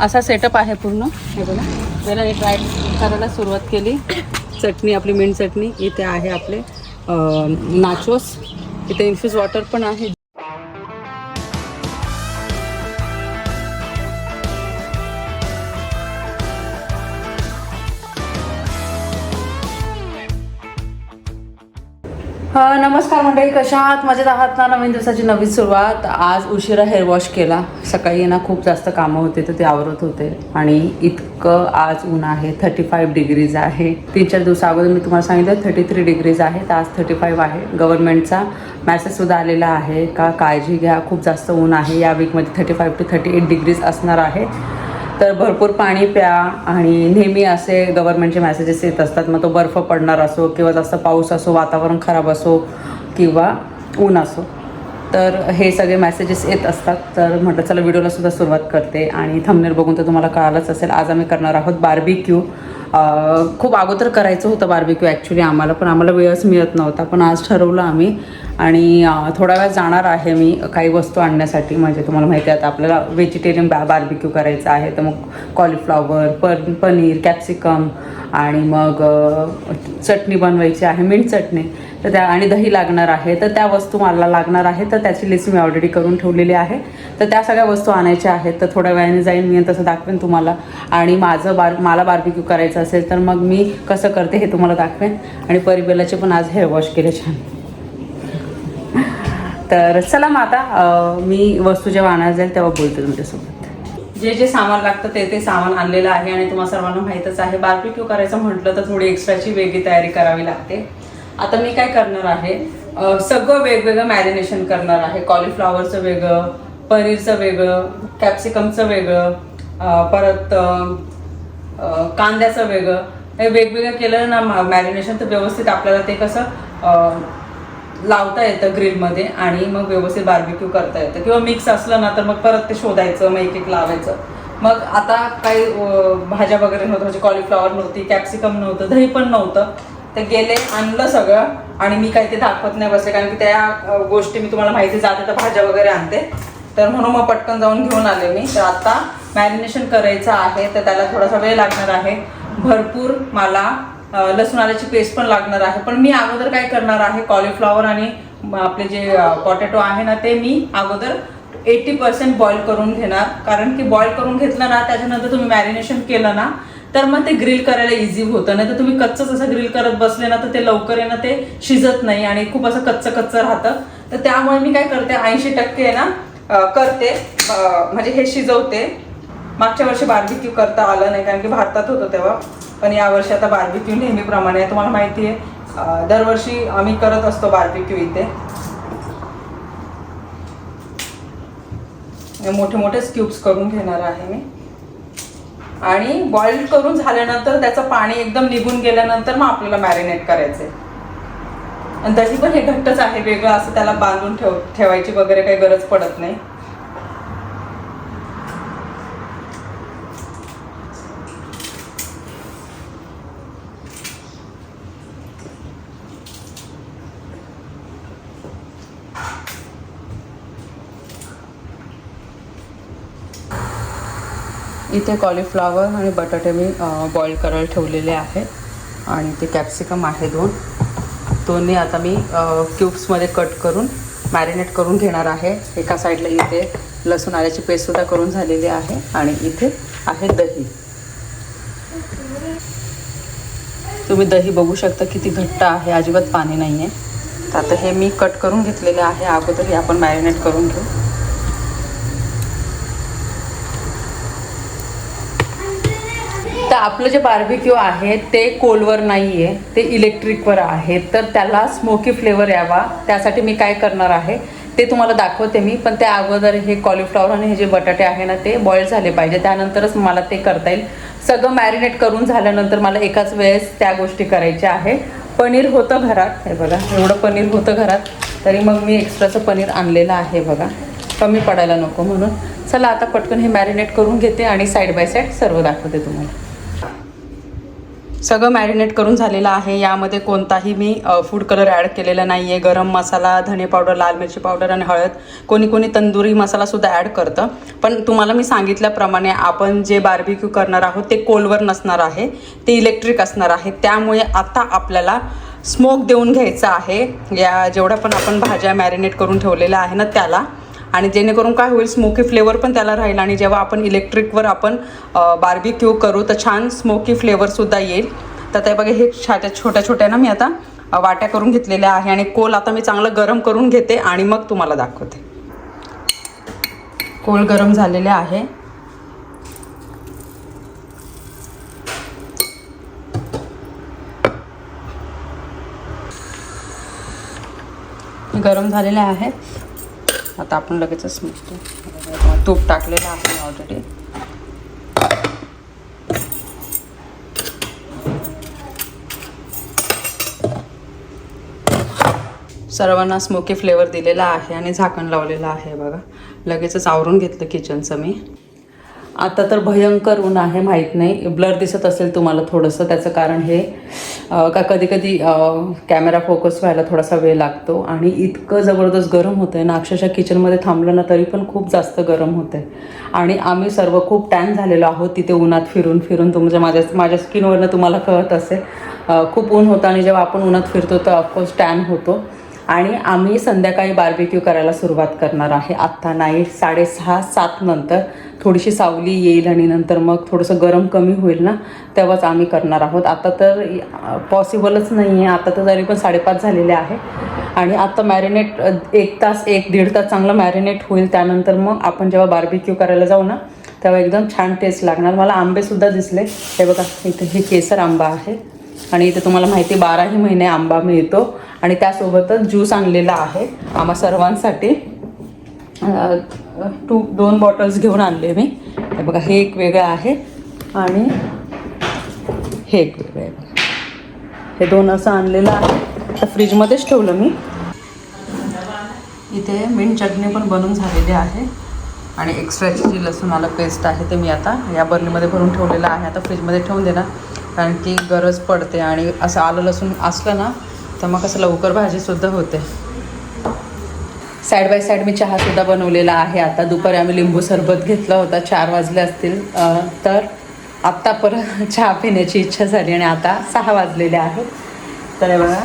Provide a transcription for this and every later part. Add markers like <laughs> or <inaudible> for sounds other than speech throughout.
असा सेटअप आहे पूर्ण. हे बघा. जरा हे ट्राय करायला सुरुवात केली. चटणी आपली मिंट चटणी. इथे आहे आपले नाचोस इथे इन्फ्यूज वॉटर पण आहे. नमस्कार मंडळी कशा आहात? मजेत आहात ना? नवीन दिवसाची नवीन सुरुवात. आज उशिरा हेअर वॉश केला. सकाळी ना खूप जास्त कामं होते तर ते आवरत होते. आणि इतकं आज ऊन आहे. थर्टी फाईव्ह डिग्रीज आहे. तीन चार दिवसा अगोदर मी तुम्हाला सांगितलं थर्टी थ्री डिग्रीज आहे. तर आज थर्टी फाईव्ह आहे गव्हर्नमेंटचा मॅसेजसुद्धा आलेला आहे का काळजी घ्या. खूप जास्त ऊन आहे. या वीकमध्ये thirty five two thirty eight degrees असणार आहे. तर भरपूर पाणी प्या आणि नेहमी असे गव्हर्नमेंटचे मेसेजेस येत असतात. मग तो बर्फ पडणार असो किंवा जास्त पाऊस असो वातावरण खराब असो किंवा ऊन असो. तर हे सगळे मेसेजेस येत असतात. तर म्हटलं चला व्हिडिओला सुद्धा सुरुवात करते आणि थंबनेल बघून तर तुम्हाला कळालंच असेल. आज आम्ही करणार आहोत बार्बिक्यू खूप अगोदर करायचं होतं बार्बिक्यू ॲक्च्युली आम्हाला पण आम्हाला वेळच मिळत नव्हता. पण आज ठरवलं आम्ही. आणि थोडा वेळ जाणार आहे मी काही वस्तू आणण्यासाठी. म्हणजे तुम्हाला माहिती आहे आता आपल्याला व्हेजिटेरियन बा बार्बिक्यू करायचं आहे. तर मग कॉलीफ्लॉवर पण पनीर कॅप्सिकम आणि मग चटणी बनवायची आहे मिंट चटणी. तर त्या आणि दही लागणार आहे. तर त्या वस्तू मला लागणार आहे. तर त्याची लिस्ट मी ऑलरेडी करून ठेवलेली आहे. तर त्या सगळ्या वस्तू आणायच्या आहेत. तर थोड्या वेळाने जाईन मी तसं दाखवेन तुम्हाला. आणि माझं बार मला बार्बिक्यू करायचं असेल तर मग मी कसं करते हे तुम्हाला दाखवेन. आणि परिबेलाचे पण आज हेअर वॉश केले छान. तर चला मग आता मी वस्तू जेव्हा आणायला जाईल तेव्हा बोलते तुमच्यासोबत. जे जे सामान लागतं ते ते सामान आणलेलं आहे आणि तुम्हाला सर्वांना माहीतच आहे. बार्बिक्यू करायचं म्हटलं तर थोडी एक्स्ट्राची वेगळी तयारी करावी लागते. आता मी काय करणार आहे? सगळं वेगवेगळं मॅरिनेशन करणार आहे. कॉलीफ्लॉवरचं वेगळं पनीरचं वेगळं कॅप्सिकमचं वेगळं परत कांद्याचं वेगळं. हे वेगवेगळं केलं ना मॅरिनेशन तर व्यवस्थित आपल्याला ते कसं लावता येतं ग्रिलमध्ये आणि मग व्यवस्थित बार्बिक्यू करता येतं. किंवा मिक्स असलं ना तर मग परत ते शोधायचं मग एक एक लावायचं. मग आता काही भाज्या वगैरे नव्हतं म्हणजे कॉलीफ्लॉवर नव्हती कॅप्सिकम नव्हतं दही पण नव्हतं. तर गेले आणलं सगळं. आणि मी काही ते दाखवत नाही बसले कारण की त्या गोष्टी मी तुम्हाला माहिती जाते तर भाज्या वगैरे आणते. तर म्हणून मग पटकन जाऊन घेऊन आले मी. तर आता मॅरिनेशन करायचं आहे तर त्याला थोडासा वेळ लागणार आहे. भरपूर मला लसूण आल्याची पेस्ट पण लागणार आहे. पण मी अगोदर काय करणार आहे कॉलीफ्लॉवर आणि आपले जे पॉटॅटो आहे ना ते मी अगोदर एटी पर्सेंट बॉईल करून घेणार. कारण की बॉईल करून घेतलं ना त्याच्यानंतर तुम्ही मॅरिनेशन केलं ना तर मग ते ग्रिल करायला इझी होतं. नाही तर तुम्ही कच्चंच असं ग्रिल करत बसले ना तर ते लवकर आहे ना ते शिजत नाही आणि खूप असं कच्चं कच्चं राहतं. तर त्यामुळे मी काय करते ऐंशी टक्के आहे ना करते. म्हणजे हे शिजवते. मागच्या वर्षी बार्बिक्यू करता आलं नाही कारण की भारतात होतं तेव्हा. पण यावर्षी आता बार्बिक्यू नेहमीप्रमाणे आहे. तुम्हाला माहिती आहे दरवर्षी आम्ही करत असतो बार्बिक्यू इथे. मोठे मोठे क्यूब्स करून घेणार आहे मी. आणि बॉईल करून झाल्यानंतर त्याचं पाणी एकदम निघून गेल्यानंतर मग आपल्याला मॅरिनेट करायचं आहे आणि तशी पण हे घट्टच आहे वेगळं असं त्याला बांधून ठेव ठेवायची वगैरे काही गरज पडत नाही. इथे कॉलीफ्लावर आणि बटाटे मी बॉईल करायला ठेवलेले आहेत. आणि ते कॅप्सिकम आहे दोन. दोन्ही आता मी क्यूब्समध्ये कट करून मॅरिनेट करून घेणार आहे. एका साईडला इथे लसूण आल्याची पेस्टसुद्धा करून झालेली आहे. आणि इथे आहे दही. तुम्ही दही बघू शकता किती घट्ट आहे. अजिबात पाणी नाही आहे तर आता हे मी कट करून घेतलेले आहे. अगोदर हे आपण मॅरिनेट करून घेऊ. आपलं जे बार्बिक्यू आहे ते कोलवर नाही आहे ते इलेक्ट्रिकवर आहे. तर त्याला स्मोकी फ्लेवर यावा. त्यासाठी मी काय करणार आहे ते तुम्हाला दाखवते मी. पण त्या अगोदर हे कॉलीफ्लॉवर आणि हे जे बटाटे आहे ना ते बॉईल झाले पाहिजे. त्यानंतरच मला ते करता येईल. सगळं मॅरिनेट करून झाल्यानंतर मला एकाच वेळेस त्या गोष्टी करायच्या आहे. पनीर होतं घरात. हे बघा एवढं पनीर होतं घरात. तरी मग मी एक्स्ट्राचं पनीर आणलेलं आहे बघा. कमी पडायला नको म्हणून. चला आता पटकन हे मॅरिनेट करून घेते आणि साईड बाय साईड सर्व दाखवते तुम्हाला. सगळं मॅरिनेट करून झालेलं आहे. यामध्ये कोणताही मी फूड कलर ॲड केलेला नाही आहे गरम मसाला धने पावडर लाल मिरची पावडर आणि हळद कोणी कोणी तंदुरी मसालासुद्धा ॲड करतं. पण तुम्हाला मी सांगितल्याप्रमाणे आपण जे बार्बिक्यू करणार आहोत ते कोलवर नसणार आहे. ते इलेक्ट्रिक असणार आहे. त्यामुळे आता आपल्याला स्मोक देऊन घ्यायचं आहे. या जेवढ्या पण आपण भाज्या मॅरिनेट करून ठेवलेल्या आहे ना त्याला आणि जेणेकरून काय होईल स्मोकी फ्लेवर पण त्याला राहील आणि जेव्हा आपण इलेक्ट्रिकवर आपण बार्बिक्यू करू तर छान स्मोकी फ्लेवरसुद्धा येईल. तर ते बघा हे छोट्या छोट्या छोट्या ना मी आता वाट्या करून घेतलेल्या आहे आणि कोल आता मी चांगलं गरम करून घेते आणि मग तुम्हाला दाखवते. कोल गरम झालेले आहे. गरम झालेले आहे. आता आपण लगेचच मिळतो तूप टाकलेलं आहे ऑलरेडी सर्वांना स्मोकी फ्लेवर दिलेला आहे आणि झाकण लावलेलं आहे बघा. लगेचच आवरून घेतलं किचनचं मी. आता तर भयंकर ऊन आहे माहीत नाही. ब्लर दिसत असेल तुम्हाला थोडंसं. त्याचं कारण हे का कधी कधी कॅमेरा फोकस व्हायला थोडासा वेळ लागतो. आणि इतकं जबरदस्त गरम होतं आहे ना अक्षरशः किचनमध्ये थांबलं ना तरी पण खूप जास्त गरम होतं आहे आणि आम्ही सर्व खूप टॅन झालेलो आहोत तिथे उन्हात फिरून फिरून. तुमच्या म्हणजे माझ्या माझ्या स्किनवरनं तुम्हाला कळत असेल. खूप ऊन होतं आणि जेव्हा आपण उन्हात फिरतो तर ऑफकोर्स टॅन होतो. आणि आम्ही संध्याकाळी बार्बिक्यू करायला सुरुवात करणार आहे. आत्ता नाही साडेसहा सात नंतर थोडीशी सावली येईल आणि नंतर मग थोडंसं गरम कमी होईल ना तेव्हाच आम्ही करणार आहोत. आता तर पॉसिबलच नाही आहे आता तर तरी पण साडेपाच झालेले आहे. आणि आता मॅरिनेट एक तास एक दीड तास चांगलं मॅरिनेट होईल. त्यानंतर मग आपण जेव्हा बार्बिक्यू करायला जाऊ ना तेव्हा एकदम छान टेस्ट लागणार. मला आंबेसुद्धा दिसले. हे बघा इथे हे केसर आंबा आहे. आणि इथे तुम्हाला माहिती बाराही महिने आंबा मिळतो. आणि त्यासोबतच ज्यूस आणलेला आहे. आम्हा सर्वांसाठी टू दोन बॉटल्स घेऊन आणले मी. हे बघा हे एक वेगळं आहे. आणि हे एक वेगळं आहे हे दोन असं आणलेलं आहे. तर फ्रीजमध्येच ठेवलं मी. इथे मिंट चटणी पण बनून झालेली आहे. आणि एक्स्ट्राची जी लसूण आलं पेस्ट आहे ते मी आता या बर्नीमध्ये भरून ठेवलेलं आहे. आता फ्रीजमध्ये ठेवून देणार. कारण की गरज पडते आणि असं आलं लसूण असलं ना तर मग कसं लवकर भाजीसुद्धा होते. साईड बाय साईड मी चहासुद्धा बनवलेला आहे आता. दुपारी आम्ही लिंबू सरबत घेतला होता चार वाजले असतील तर आत्ता परत <laughs> चहा पिण्याची इच्छा झाली आणि आता सहा वाजलेले आहेत. तर बघा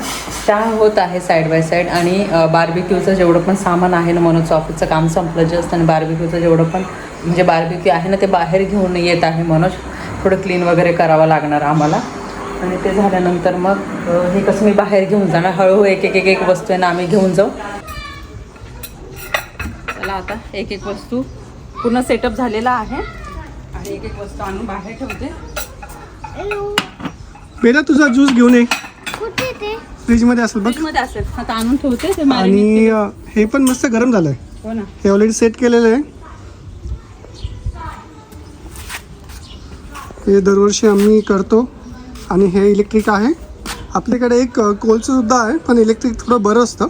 चहा होत आहे साईड बाय साईड आणि बार्बिक्यूचं जेवढं पण सामान आहे ना मनोजचं ऑफिसचं काम संपलं जस्ट आणि बार्बिक्यूचं जेवढं पण म्हणजे बार्बिक्यू आहे ना ते बाहेर घेऊन येत आहे मनोज. थोडं क्लीन वगैरे करावं लागणार आम्हाला. आणि ते झाल्यानंतर मग हे कसं मी बाहेर घेऊन जाणार हळूहळू एक एक एक एक वस्तू आहे ना आम्ही घेऊन जाऊ. चला आता एक एक वस्तू पूर्ण सेटअप झालेला आहे. आणि एक एक वस्तू आणून बाहेर ठेवते. बेटा तुझा ज्यूस घेऊन ये. कुठे ते? फ्रीजमध्ये असेल बघ. फ्रीजमध्ये असेल. आता आणून ठेवते आणि हे पण मस्त गरम झालंय. हो ना. हे ऑलरेडी सेट केलेलं आहे. हे दरवर्षी आम्ही करतो आणि हे इलेक्ट्रिक आहे. आपल्याकडे एक अं, कोलचं सुद्धा आहे पण इलेक्ट्रिक थोडं बरं असतं.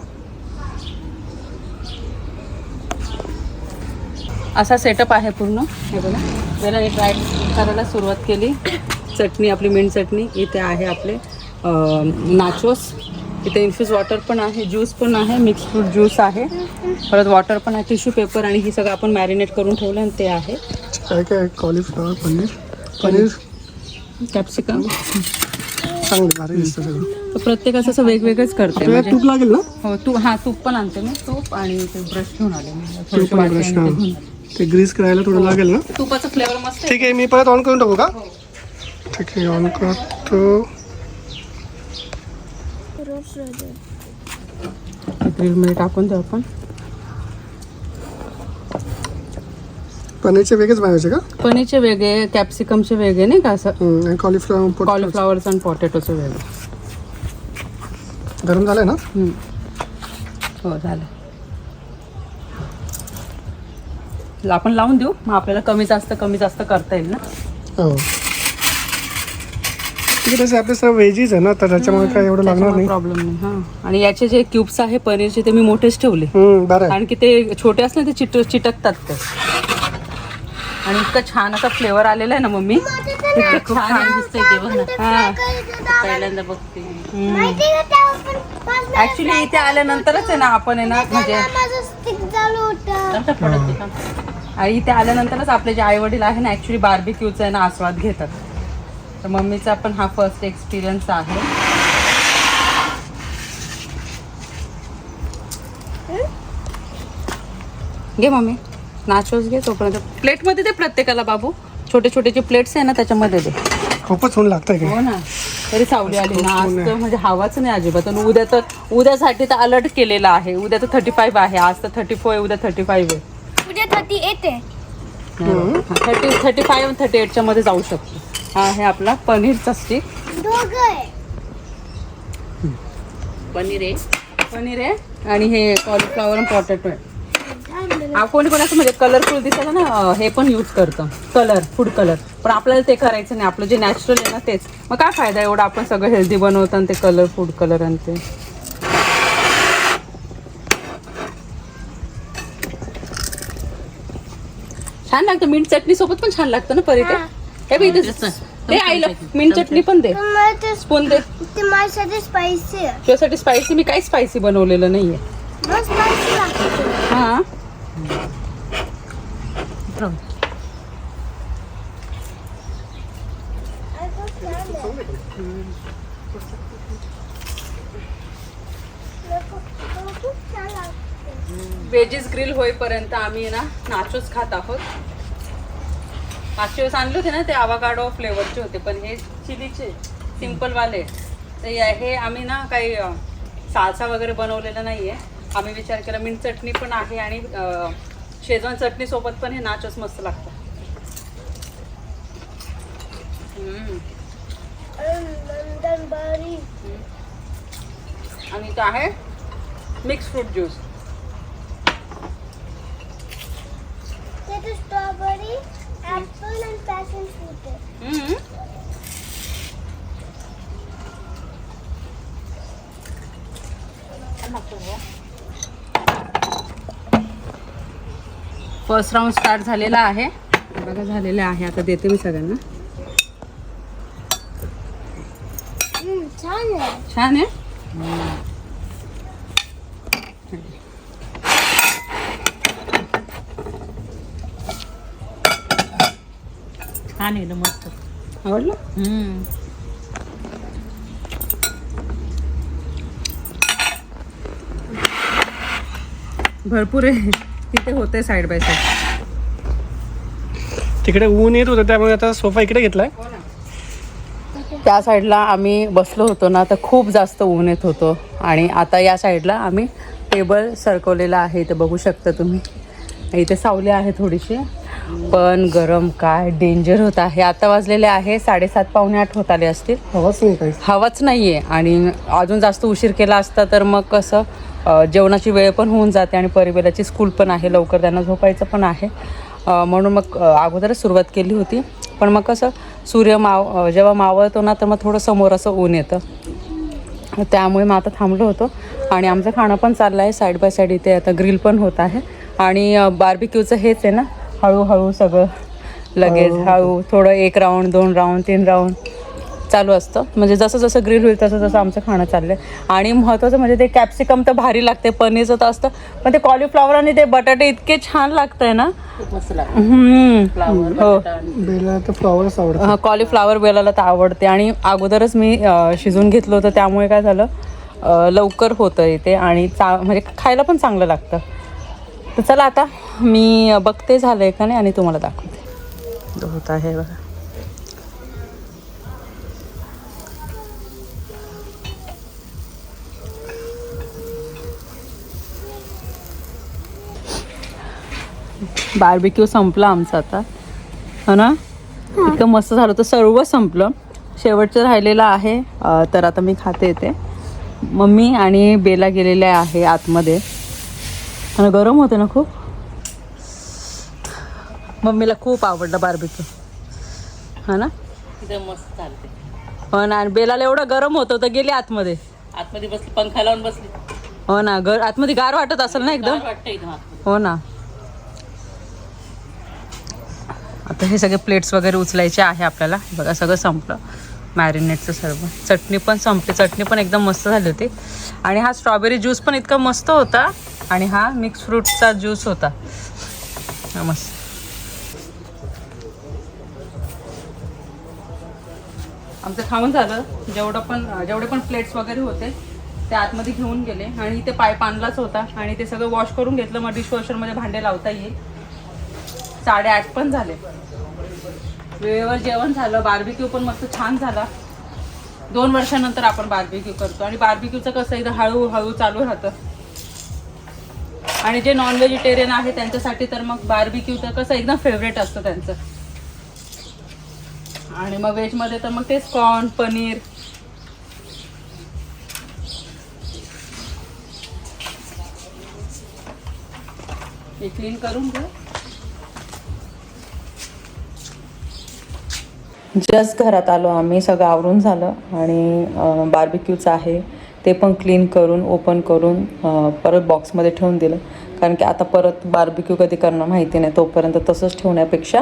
असा सेटअप आहे पूर्ण. हे बघा. जरा हे ट्राय करायला सुरुवात केली. चटणी आपली मिंट चटणी इथे आहे आपले नाचोस इथे इन्फ्यूज वॉटर पण आहे ज्यूस पण आहे मिक्स फ्रूट ज्यूस आहे. परत वॉटर पण आहे टिश्यू पेपर आणि ही सगळं आपण मॅरिनेट करून ठेवलं आणि ते आहे. काय काय कॉलीफ्लॉवर पनीर? पनीर. कॅप्सिकम चांगलं भारी दिसतं सगळं. तर प्रत्येकाचं असं वेगवेगळंच करते. आपल्याला म्हणजे तूप लागेल ना? हो तू हां तूप पण आणते मी तूप आणि ते ब्रश घेऊन आले मी. तूप थोडीशी आणि वाटी ब्रश आणि ते हां घेऊन आले. ते ग्रीस करायला थोडं लागेल ना? तुपाचं फ्लेवर मस्त आहे. ठीक आहे मी परत ऑन करून टाकू का? ठीक आहे ऑन करतो. ग्रिलमध्ये टाकून देऊ आपण. पनीरचे वेगळेच बनवायचे का? पनीरचे वेगळे कॅप्सिकमचे वेगळे नाही का असं? हम्म, आणि कॉलीफ्लॉवर कॉलीफ्लॉवरचं आणि पोटॅटोचं वेगळं. गरम झालंय ना? हम्म. हो झालं. आपण लावून देऊ. मग आपल्याला कमी जास्त कमी जास्त करता येईल ना? हो. ठीक आहे आपले सर्व व्हेजीज आहे ना तर त्याच्यामुळे काय एवढं लागणार नाही. प्रॉब्लेम नाही. हां. आणि याचे जे क्यूब्स आहे पनीरचे ते मी मोठेच ठेवले. हम्म, बरं आहे. कारण की ते छोटे असले ते चिट चिटकतात ते. आणि इतकं छान असा फ्लेवर आलेला आहे ना मम्मी. इतकं खूप छान दिसतंय ते बघ ना. पहिल्यांदा बघते ऍक्च्युली इथे आल्यानंतरच आहे ना आपण आहे ना म्हणजे इथे आल्यानंतरच आपले जे आई वडील आहे ना ऍक्च्युली बार्बिक्यूचा आहे ना आस्वाद घेतात. तर मम्मीचा पण हा फर्स्ट एक्सपिरियन्स आहे. घे मम्मी. नाचोस घे तोपर्यंत प्लेटमध्ये दे प्रत्येकाला बाबू. छोटे छोटे जे प्लेट्स आहे ना त्याच्यामध्ये दे. खूपच ऊन लागतंय काय हो ना. तरी सावली आली ना. आज तर म्हणजे हवाच नाही अजिबात. आणि उद्या तर उद्यासाठी तर अलर्ट केलेला आहे. उद्या तर थर्टी फाईव्ह आहे. आज तर थर्टी फोर आहे उद्या थर्टी फाईव्ह आहे. उद्या थर्टी येते थर्टी थर्टी फाईव्ह थर्टी एटच्या मध्ये जाऊ शकतो. हा आहे आपला पनीरचा स्टिक दोघं आहे. पनीर आहे. पनीर आहे. आणि हे कॉलीफ्लॉवर आणि पोटॅटो आहे. हा कोणी कोणी असं म्हणजे कलरफुल दिसायला ना हे पण यूज करतं. कलर फूड कलर पण आपल्याला ते करायचं नाही. आपलं जे नॅचरल आहे ना तेच. मग काय फायदा एवढा? आपण सगळं हेल्दी बनवतो आणि ते कलर फूड कलर आणि ते. छान लागतं. मिंट चटणी सोबत पण छान लागतं ना परी ते हे बघ इथे ते आईला. मिंट चटणी पण दे. स्पून दे. माझ्यासाठी स्पायसी तुझ्यासाठी स्पायसी मी काही स्पायसी बनवलेलं नाहीये. हा? Pronto. छान ग्रिल होईपर्यंत आम्ही ना नाचोच खात आहोत. मागच्या वेळेस आणले होते ना ते आवाकाडो फ्लेवरचे होते पण हे चिलीचे सिम्पलवाले तर या- हे आम्ही ना काही सालसा वगैरे बनवलेलं आहे आम्ही विचार केला मिंट चटणी पण आहे आणि शेजवान चटणीसोबत पण हे नाचोस मस्त लागतं. आणि तो आहे मिक्स फ्रूट ज्यूस ते स्ट्रॉबेरी ऍपल आणि पॅशन फ्रूट आहे फर्स्ट राऊंड स्टार्ट झालेला आहे. बघा झालेलं आहे. आता देते मी सगळ्यांना. छान आहे. छान आहे? छान आहे एकदम मस्त. आवडलं. भरपूर आहे. तिथे होते साईड बाय साईड तिकडे ऊन येत होतं त्यामुळे आता सोफा इकडे घेतलाय. त्या साईडला आम्ही बसलो होतो ना तर खूप जास्त ऊन येत होतो. आणि आता या साईडला आम्ही टेबल सरकवलेला आहे इथे बघू शकता तुम्ही. इथे सावली आहे थोडीशी पण गरम काय डेंजर होत आहे. आता वाजलेले आहे साडेसात पावणे आठ होत आले असतील. हवाच नाही हवाच नाही आहे आणि अजून जास्त उशीर केला असता तर मग कसं? जेवणाची वेळ पण होऊन जाते आणि परिवेलाची स्कूल पण आहे लवकर त्यांना झोपायचं पण आहे. म्हणून मग अगोदरच सुरुवात केली होती. पण मग कसं सूर्य माव जेव्हा मावळतो ना तर मग थोडं समोर असं ऊन येतं. त्यामुळे मग आता थांबलो होतो. आणि आमचं खाणं पण चाललं आहे साईड बाय साईड इथे आता ग्रिल पण होत आहे. आणि बार्बिक्यूचं हेच आहे ना हळूहळू सगळं लगेच हळू थोडं एक राऊंड दोन राऊंड तीन राऊंड चालू असतं. म्हणजे जसं जसं ग्रिल होईल तसं तसं आमचं खाणं चाललं आहे आणि महत्त्वाचं म्हणजे ते कॅप्सिकम तर भारी लागते पनीरचं तर असतं. पण ते कॉलीफ्लॉवर आणि ते बटाटे इतके छान लागतंय ना. हो. कॉलीफ्लावर बेलाला तर आवडते. आणि अगोदरच मी अ, शिजवून घेतलं होतं त्यामुळे काय झालं लवकर होतं इथे आणि चा म्हणजे खायला पण चांगलं लागतं. तर चला आता मी बघते झालं आहे का नाही आणि तुम्हाला दाखवते. होत आहे बघा. बार्बिक्यू संपला आमचा आता. हो ना? इतकं मस्त झालं तर सर्व संपलं. शेवटचं राहिलेलं आहे तर आता मी खाते ते मम्मी आणि बेला गेलेल्या आहे आतमध्ये. आणि गरम होते ना खूप? मम्मीला खूप आवडलं बार्बिक्यू. हा ना? मस्त चालते हो ना? आणि बेलाला एवढं गरम होतं तर गेली आतमध्ये. आतमध्ये बसली पंखा लावून बसली. हो ना? गर आतमध्ये गार वाटत असेल ना एकदम? हो ना? आता हे सगळे प्लेट्स वगैरे उचलायचे आहे आपल्याला. बघा सगळं संपलं. मॅरिनेटचं सर्व. चटणी पण संपली. चटणी पण एकदम मस्त झाली होती. आणि हा स्ट्रॉबेरी ज्यूस पण इतका मस्त होता. आणि हा मिक्स फ्रूटचा ज्यूस होता. मस्त. आमचं खाऊन झालं. जेवढं पण जेवढे पण प्लेट्स वगैरे होते ते आतमध्ये घेऊन गेले. आणि ते पाईप आणलाच होता. आणि ते सगळं वॉश करून घेतलं. मग डिशवॉशरमध्ये भांडे लावता येईल. साडेआठ पण झाले. वेळेवर जेवण झालं बार्बिक्यू पण मस्त छान झाला. दोन वर्षानंतर आपण बार्बिक्यू करतो आणि बार्बिक्यूचं कसं इथं हळूहळू चालू राहतं. आणि जे नॉन व्हेजिटेरियन आहे त्यांच्यासाठी तर मग बार्बिक्यू तर कसं एकदम फेवरेट असतं त्यांचं. आणि मग व्हेजमध्ये तर मग तेच कॉर्न पनीर. हे क्लीन करून घेऊ जस्ट घरात आलो आम्ही सगळं आवरून झालं आणि बार्बिक्यूचं आहे. ते पण क्लीन करून ओपन करून परत बॉक्समध्ये ठेवून दिलं. कारण की आता परत बार्बिक्यू कधी करणं माहिती नाही तोपर्यंत तसंच ठेवण्यापेक्षा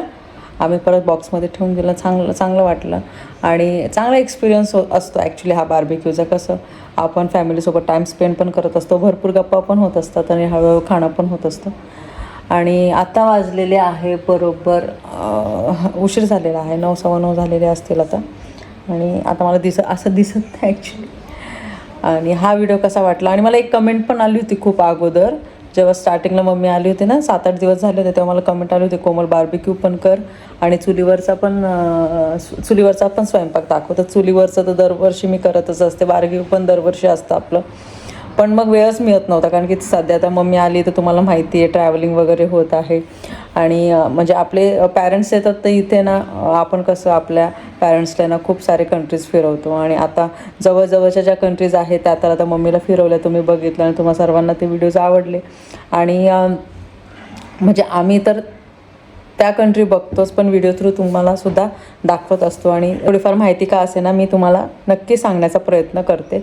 आम्ही परत बॉक्समध्ये ठेवून दिलं. चांगलं चांगलं वाटलं. आणि चांगला एक्सपिरियन्स हो असतो ॲक्च्युली हा बार्बिक्यूचा कसं आपण फॅमिलीसोबत टाईम स्पेंड पण करत असतो. भरपूर गप्पा पण होत असतात आणि हळूहळू खाणं पण होत असतं. आणि आता वाजलेले आहे बरोबर उशीर झालेला आहे नऊ सव्वा नऊ झालेले असतील आता. आणि आता मला दिसत असं दिसत नाही ॲक्च्युली आणि हा व्हिडिओ कसा वाटला? आणि मला एक कमेंट पण आली होती खूप अगोदर. जेव्हा स्टार्टिंगला मम्मी आली होती ना सात आठ दिवस झाले होते तेव्हा मला कमेंट आली होती कोमल बार्बिक्यू पण कर आणि चुलीवरचा पण सु- चुलीवरचा पण स्वयंपाक दाखव. तर चुलीवरचं तर दरवर्षी मी करतच असते बार्बिक्यू पण दरवर्षी असतं आपलं. पण मग वेळच मिळत नव्हता कारण की सध्या आता मम्मी आली तर तुम्हाला माहिती आहे ट्रॅव्हलिंग वगैरे होत आहे. आणि म्हणजे आपले पॅरेंट्स येतात तर इथे ना आपण कसं आपल्या पॅरेंट्सला ना खूप सारे कंट्रीज फिरवतो. आणि आता जवळजवळच्या ज्या कंट्रीज आहेत त्या तर आता मम्मीला फिरवल्या तुम्ही बघितलं आणि तुम्हाला सर्वांना ते व्हिडिओज आवडले. आणि म्हणजे आम्ही तर त्या कंट्री बघतोच पण व्हिडिओ थ्रू तुम्हाला सुद्धा दाखवत असतो. आणि थोडीफार माहिती का असे ना मी तुम्हाला नक्की सांगण्याचा प्रयत्न करते.